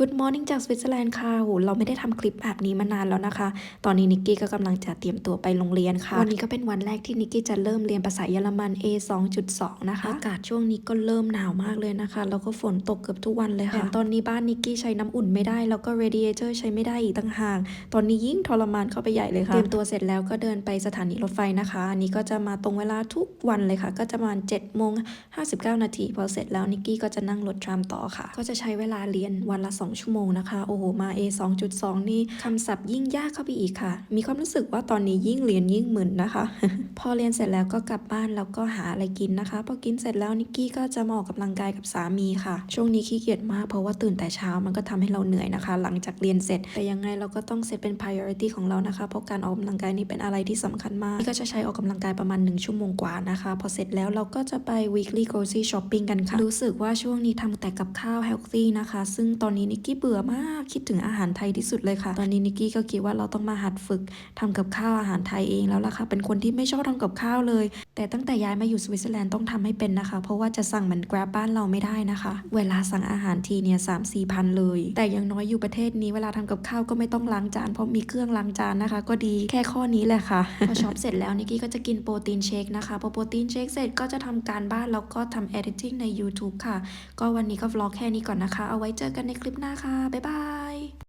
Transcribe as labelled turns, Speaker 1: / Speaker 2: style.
Speaker 1: Good morning จากสวิตเซอร์แลนด์ค่ะโหเราไม่ได้ทำคลิปแบบนี้มานานแล้วนะคะ ตอนนี้นิกกี้ก็กำลังจะเตรียมตัวไปโรงเรียนค่ะ วันนี้ก็เป็นวันแรกที่นิกกี้จะเริ่มเรียนภาษาเยอรมัน A 2.2 นะคะ อากาศช่วงนี้ก็เริ่มหนาวมากเลยนะคะ แล้วก็ฝนตกเกือบทุกวันเลยค่ะแถมตอนนี้บ้านนิกกี้ใช้น้ำอุ่นไม่ได้ แล้วก็ radiator ใช้ไม่ได้อีกต่างหาก ตอนนี้ยิ่งทรมานเข้าไปใหญ่เลยค่ะ เตรียมตัวเสร็จแล้วก็เดินไปสถานีรถไฟนะคะ อันนี้ก็จะมาตรงเวลาทุกวันเลยค่ะ ก็จะประมาณ7โมง59นาที พอเสร็จแล้วนิกกี้ก็จะนั่งรถทรามต่อค่ะ ก็จะใช้เวลาเรียนวันละ2ชั่วโมงนะคะ โอ้โห มา A 2.2 นี่คำศัพท์ยิ่งยากเข้าไปอีกค่ะ มีความรู้สึกว่าตอนนี้ยิ่งเรียนยิ่งมึนนะคะ พอเรียนเสร็จแล้วก็กลับบ้านแล้วก็หาอะไรกินนะคะ พอกินเสร็จแล้วนิกกี้ก็จะมาออกกำลังกายกับสามีค่ะ ช่วงนี้ขี้เกียจมากเพราะว่าตื่นแต่เช้ามันก็ทำให้เราเหนื่อยนะคะ หลังจากเรียนเสร็จ แต่ยังไงเราก็ต้องเซตเป็น priority ของเรานะคะ เพราะการออกกำลังกายนี่เป็นอะไรที่สำคัญมากนี่ก็จะใช้ออกกำลังกายประมาณ 1 ชั่วโมงกว่านะคะ พอเสร็จแล้วเราก็จะไป weekly grocery shopping กันค่ะ รู้สึกว่าช่วงนี้ทำแต่กับข้าว healthy นะคะ ซึ่งตอนนี้นิกกี้เบื่อมากคิดถึงอาหารไทยที่สุดเลยค่ะ ตอนนี้นิกกี้ก็คิดว่าเราต้องมาหัดฝึกทำกับข้าวอาหารไทยเองแล้วล่ะค่ะ เป็นคนที่ไม่ชอบทำกับข้าวเลย แต่ตั้งแต่ย้ายมาอยู่สวิตเซอร์แลนด์ต้องทำให้เป็นนะคะ เพราะว่าจะสั่งเหมือน Grab บ้านเราไม่ได้นะคะ เวลาสั่งอาหารทีเนี่ยสามสี่พันเลย แต่ยังน้อยอยู่ประเทศนี้เวลาทำกับข้าวก็ไม่ต้องล้างจานเพราะมีเครื่องล้างจานนะคะ ก็ดีแค่ข้อนี้แหละค่ะพอช็อปเสร็จแล้วนิกกี้ก็จะกินโปรตีนเชคนะคะพอโปรตีนเชคเสร็จก็จะทำการบ้านแล้วก็ทำ editing ใน YouTube ค่ะ ก็วันนี้ก็วล็อกแค่นี้ก่อนนะคะ เอาไว้เจอกันในคลิปน้าค่ะ บ๊ายบาย